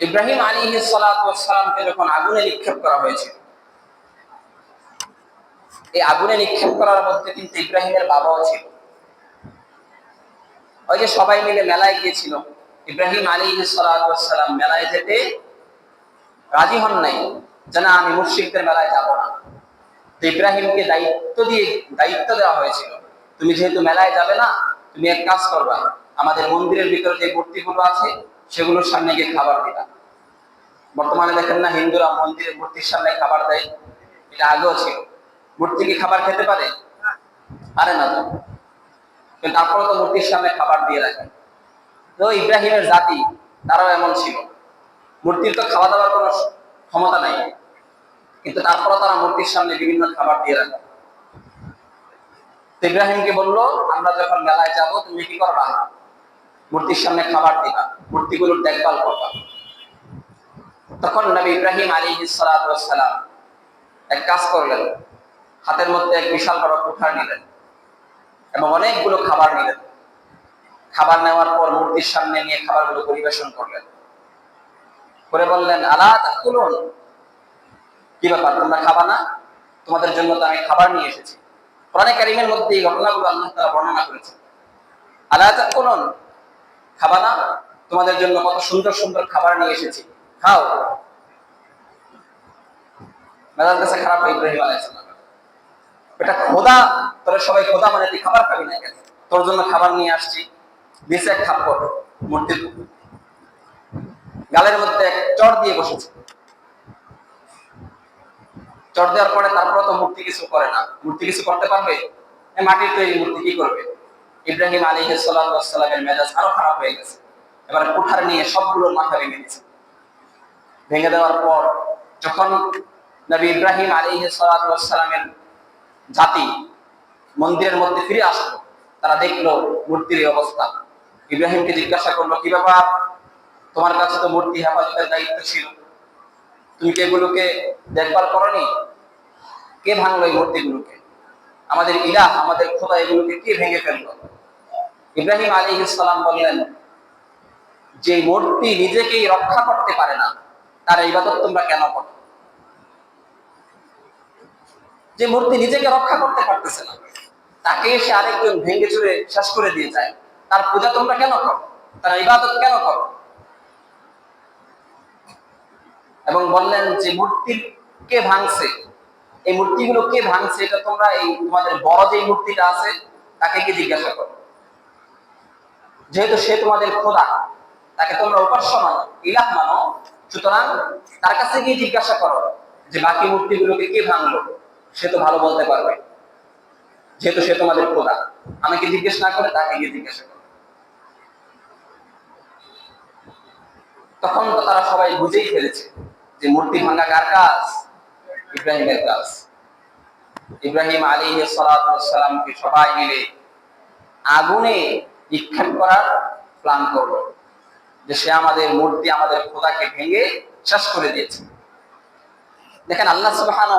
ইব্রাহিম আলী সালামকে যখন আগুনে নিক্ষেপ করা হয়েছিল, এই আগুনে নিক্ষেপ করার মধ্যে কিন্তু ইব্রাহিমের বাবাও ছিল। ওই যে সবাই মিলে মেলায় গিয়েছিল, ইব্রাহিম আলী সালাম মেলায় যেতে রাজি হন নাই। যে না, আমি মুর্শিকদের মেলায় যাব না। তো ইব্রাহিমকে দায়িত্ব দিয়ে, দায়িত্ব দেওয়া হয়েছিল, তুমি যেহেতু মেলায় যাবে না, তুমি এক কাজ করবা, আমাদের মন্দিরের ভিতরে যে মূর্তিগুলো আছে সেগুলোর সামনে গিয়ে খাবার দিবা বর্তমানে দেখেন না, হিন্দুরা মন্দিরের মূর্তির সামনে খাবার দেয়। এটা আগেও ছিল। মূর্তি কি খাবার খেতে পারে? পারে না তো। কিন্তু তারপরে তো মূর্তির সামনে খাবার দিয়ে রাখে। তো ইব্রাহিমের জাতি, তারাও এমন ছিল। মূর্তির তো খাওয়া দাওয়ার কোনো ক্ষমতা নাই। কিন্তু তারপরে তারা মূর্তির সামনে বিভিন্ন খাবার দিয়ে রাখে। ইব্রাহিমকে বলল, আমরা যখন মেলায় যাব, তুমি কি করবা মূর্তির সামনে খাবার দিবা মূর্তিগুলোর দেখভাল করবা তখন নবী ইব্রাহিম আলী সালাম এক কাজ করলেন, হাতের মধ্যে এক বিশাল বড় কুঠার নিলেন এবং অনেকগুলো খাবার নিলেন। খাবার নেওয়ার পর মূর্তির সামনে নিয়ে খাবারগুলো পরিবেশন করলেন। করে বললেন, আলা কি ব্যাপার, তোমরা খাবা না? তোমাদের জন্য তো আমি খাবার নিয়ে এসেছি। কোরআনে কারিমের মধ্যে এই ঘটনাগুলো আল্লাহ তাআলা বর্ণনা করেছেন। আলা খাবা না? তোমাদের জন্য কত সুন্দর সুন্দর খাবার নিয়ে এসেছি। খাও। মেজাজ কাছে খারাপ ইব্রাহিম আলাইহিসসালাম এটা খোদা, তোরা সবাই খোদা মানে তুই খাবার খাবি না তোর জন্য খাবার নিয়ে আসছি। দিছে এক খাপ্পর মূর্তির গালের মধ্যে এক চর দিয়ে বসেছে। চর দেওয়ার পরে তারপরে তো মূর্তি কিছু করে না। মূর্তি কিছু করতে পারবে? মাটির তৈরি মূর্তি কি করবে? ইব্রাহিম আলী সালামের মেজাজ আরও খারাপ হয়ে গেছে। এবার কুঠার নিয়ে সবগুলোর মাথা ভেঙে দিয়েছে। ভেঙে দেওয়ার পর যখন নবী ইব্রাহিম আলী সালামের জাতি মন্দিরের মধ্যে ফিরে আসলো, তারা দেখল মূর্তির অবস্থা। ইব্রাহিমকে জিজ্ঞাসা করল, কি ব্যাপার? তোমার কাছে তো মূর্তি হেফাজতের দায়িত্ব ছিল। তুমি কি এগুলোকে দেখভাল করনি? কে ভাঙলো এই মূর্তিগুলোকে? আমাদের ইলাহ, আমাদের খোদা এগুলোকে কে ভেঙে ফেলল? ইব্রাহিম আলী ইসলাম বললেন, যে মূর্তি নিজেকেই রক্ষা করতে পারে না, তার ইবাদত তোমরা কেন করো? যে মূর্তি নিজেকে রক্ষা করতে পারতেছে না, তাকে এসে আরেকজন ভেঙে চুরে শেষ করে দিয়ে যায়। তার পূজা তোমরা কেন করো? তার ইবাদত কেন করো? এবং বললেন, যে মূর্তির কে ভাঙছে, এই মূর্তিগুলো কে ভাঙছে, এটা তোমরা এই তোমাদের বড় যে মূর্তিটা আছে, তাকে কি জিজ্ঞাসা করো। যেহেতু সে তোমাদের খোদা, তাকে তোমরা উপাস্য মানো, ইলাহ মানো, সুতরাং তার কাছে গিয়ে জিজ্ঞাসা করো যে বাকি মূর্তিগুলোকে কে ভাঙলো? সে তো ভালো বলতে পারবে। যেহেতু সে তোমাদের খোদা, আমাকে জিজ্ঞেস না করে তাকে গিয়ে জিজ্ঞাসা করো। তখন তো তারা সবাই বুঝেই ফেলেছে যে মূর্তি ভাঙা কার কাজ? ইব্রাহিমের কাজ। ইব্রাহিম আলী সালামকে সবাই মিলে আগুনে নিক্ষেপ করার প্ল্যান করল যে সে আমাদের মূর্তি, আমাদের খোদাকে ভেঙে শেষ করে দিয়েছে। দেখেন আল্লাহ সুবহান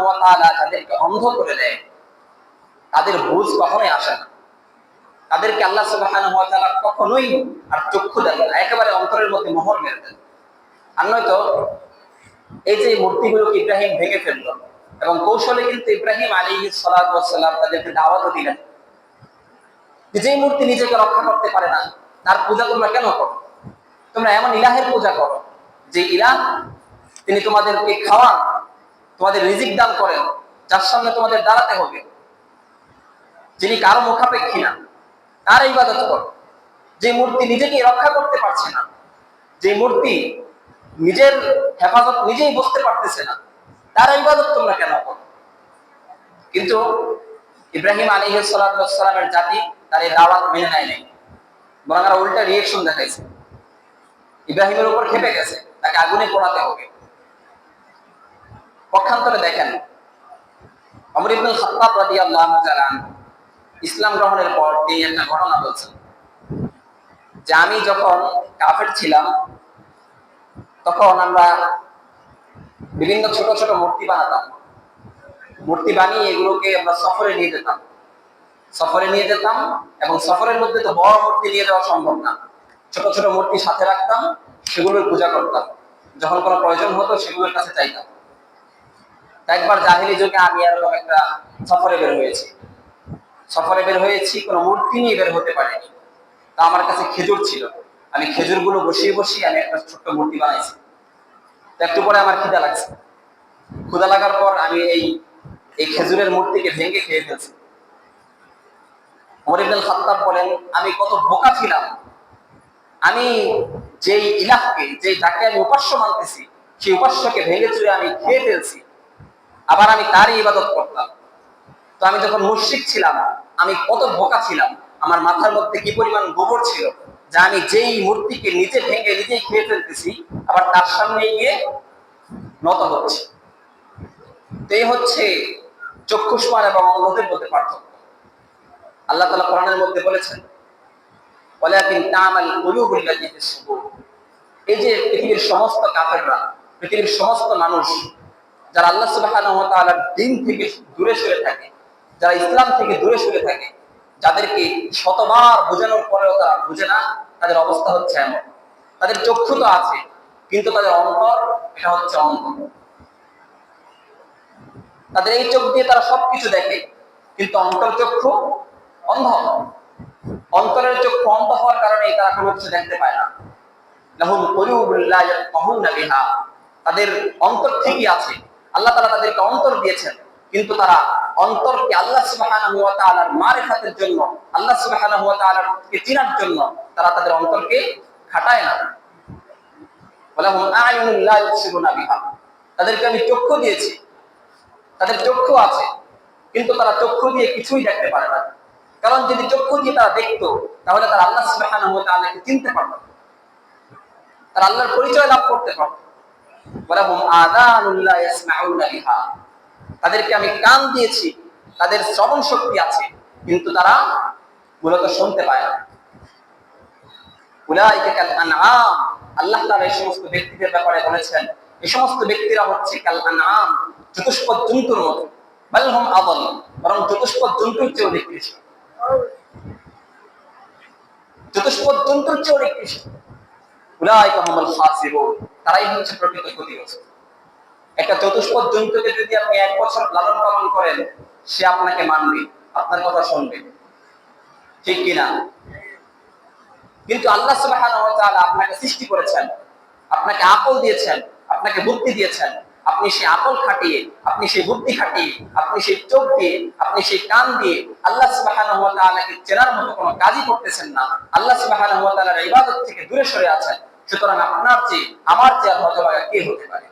তাদেরকে অন্ধ করে দেয়, তাদের বুঝ কখনোই আসে না। তাদেরকে আল্লাহ সুবহান কখনোই আর চক্ষু দেন না, একেবারে অন্তরের মধ্যে মোহর মেরে দেন। আর নয়তো এই যে মূর্তিগুলোকে ইব্রাহিম ভেঙে ফেলল, এবং কৌশলে কিন্তু ইব্রাহিম আলী সালাম তাদেরকে দাওয়াতও দিলেন। যে মূর্তি নিজেকে রক্ষা করতে পারে না, তার পূজা তোমরা কেন করো? তোমরা এমন ইলাহের পূজা করো, যে ইলাহ তিনি তোমাদেরকে খাওয়ান, তোমাদের রিজিক দান করেন, যার সামনে তোমাদের দাঁড়াতে হবে। যিনি কারও মুখাপেক্ষী না, তার ইবাদত করো। যে মূর্তি নিজেকে রক্ষা করতে পারছে না, যে মূর্তি নিজের হেফাজত নিজেই বুঝতে পারতেছে না, তার ইবাদত তোমরা কেন করো? কিন্তু ইব্রাহিম আলী সালামের জাতি তার এই দাওয়াত মেনে নেয় নাই। বরং তারা উল্টা রিয়েকশন দেখাইছে। ইব্রাহিমের উপর খেপে গেছে। তাকে আগুনে পোড়াতে হবে। পক্ষান্তরে দেখেন, অমর ইবনুল খাত্তাব ইসলাম গ্রহণের পর তিনি একটা ঘটনা বলছেন। যে আমি যখন কাফের ছিলাম, তখন আমরা বিভিন্ন ছোট ছোট মূর্তি বানাতাম। মূর্তি বানিয়ে এগুলোকে আমরা সফরে নিয়ে যেতাম। সফরে নিয়ে যেতাম এবং সফরের মধ্যে তো বড় মূর্তি নিয়ে যাওয়া সম্ভব না। ছোট ছোট মূর্তি সাথে রাখতাম সেগুলোর পূজা করতাম। যখন কোনো প্রয়োজন হতো, সেগুলোর কাছে চাইতাম। একবার জাহিলি যুগে আমি এরকম একটা সফরে বের হয়েছি। সফরে বের হয়েছি, কোনো মূর্তি নিয়ে বের হতে পারিনি। তা আমার কাছে খেজুর ছিল। আমি খেজুরগুলো বসিয়ে বসিয়ে আমি একটা ছোট্ট মূর্তি বানাইছি। একটু পরে আমার খিদা লাগছে। ক্ষুদা লাগার পর আমি এই এই খেজুরের মূর্তিকে ভেঙে খেয়ে ফেলছি। মরিবুল খাত্তাব বলেন, আমি কত বোকা ছিলাম। আমি যেই ইলাহকে, যেই যাকে আমি উপাস্য মানতেছি, সেই উপাস্যকে ভেঙে চুরে আমি খেয়ে ফেলছি। আবার আমি তারই ইবাদত করতাম। তো আমি যখন মুশরিক ছিলাম, আমি কত বোকা ছিলাম। আমার মাথার মধ্যে কি পরিমাণ গোবর ছিল যে আমি যেই মূর্তিকে নিজে ভেঙে নিজেই খেয়ে ফেলতেছি, আবার তার সামনে গিয়ে নত হচ্ছে। তো এই হচ্ছে চক্ষুষ্মান এবং অন্ধদের মধ্যে পার্থক্য। আল্লাহ তালা কোরআনের মধ্যে বলেছেন এই যে পৃথিবীর সমস্ত পৃথিবীর সমস্ত মানুষ, যারা আল্লাহ থেকে দূরে সরে থাকে, যারা ইসলাম থেকে দূরে সরে থাকে, যাদেরকে শতবার বোঝানোর পরেও তারা না, তাদের অবস্থা হচ্ছে এমন। তাদের চক্ষু তো আছে, কিন্তু তাদের অন্তর, এটা হচ্ছে অন্ধ। তাদের এই চোখ দিয়ে তারা সবকিছু দেখে, কিন্তু অন্তর চক্ষু অন্ধ। অন্তরের চক্ষু অন্ধ হওয়ার কারণে তারা কোনো কিছু দেখতে পায় না। লাহুম ইয়াফকাহুনা বিহা। তাদের অন্তর ঠিকই আছে। আল্লাহ তাআলা তাদেরকে অন্তর দিয়েছেন। কিন্তু তারা অন্তরকে আল্লাহ সুবহানাহু ওয়া তাআলার মারিফাতের জন্য, আল্লাহ কে চিনার জন্য তারা তাদের অন্তরকে খাটায় না। তাদেরকে আমি চক্ষু দিয়েছি। তাদের চক্ষু আছে। কিন্তু তারা চক্ষু দিয়ে কিছুই দেখতে পারে না। কারণ যদি চক্ষু দিয়ে তারা দেখতো, তাহলে তারা আল্লাহ ওয়া চিনতে পারতো তারা আল্লাহর পরিচয় লাভ করতে পারতো তাদেরকে আমি কান দিয়েছি, তাদের শ্রবণ শক্তি আছে, কিন্তু তারা মূলত শুনতে পায় আল্লাহ এই সমস্ত ব্যক্তিদের ব্যাপারে বলেছেন এই সমস্ত ব্যক্তিরা হচ্ছে কাল আনআম, চতুষ্পদ জন্তুর মতো। বরং চতুষ্পদ জন্তুর চেয়েও নিকৃষ্ট হুমুল খাসিরুন। তারাই হচ্ছে প্রকৃত ক্ষতিগ্রস্ত। একটা যদি আপনি এক বছর লালন পালন করেন, সে আপনাকে মানবে, আপনার কথা শুনবে। ঠিক কিনা কিন্তু আল্লাহ তাআলা আপনাকে সৃষ্টি করেছেন, আপনাকে আকল দিয়েছেন, আপনাকে বুদ্ধি দিয়েছেন। আপনি সে আকল খাটিয়ে, আপনি সে বুদ্ধি খাটিয়ে, আপনি সে চোখ দিয়ে, আপনি সে কান দিয়ে আল্লাহ সুবহানাহু চেনার মতো কোনো কাজই করতেছেন না। আল্লাহ সুবহানাহু ইবাদত থেকে দূরে সরে আছেন। সুতরাং আপনার চেয়ে, আমার চেয়ে হতভাগা কে হতে পারে?